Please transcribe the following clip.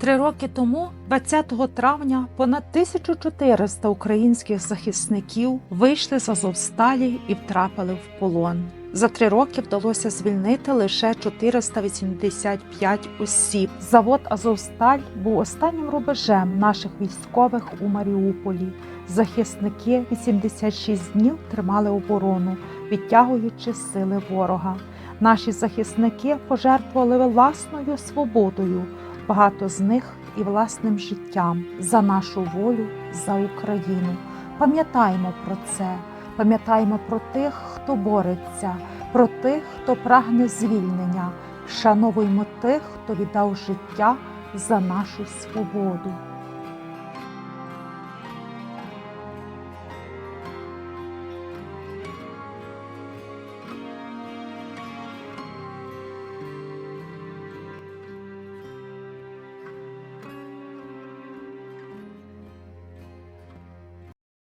Три роки тому, 20 травня, понад 1400 українських захисників вийшли з Азовсталі і втрапили в полон. За три роки вдалося звільнити лише 485 осіб. Завод Азовсталь був останнім рубежем наших військових у Маріуполі. Захисники 86 днів тримали оборону, відтягуючи сили ворога. Наші захисники пожертвували власною свободою, багато з них і власним життям за нашу волю, за Україну. Пам'ятаємо про це, пам'ятаємо про тих, хто бореться, про тих, хто прагне звільнення. Шановуємо тих, хто віддав життя за нашу свободу.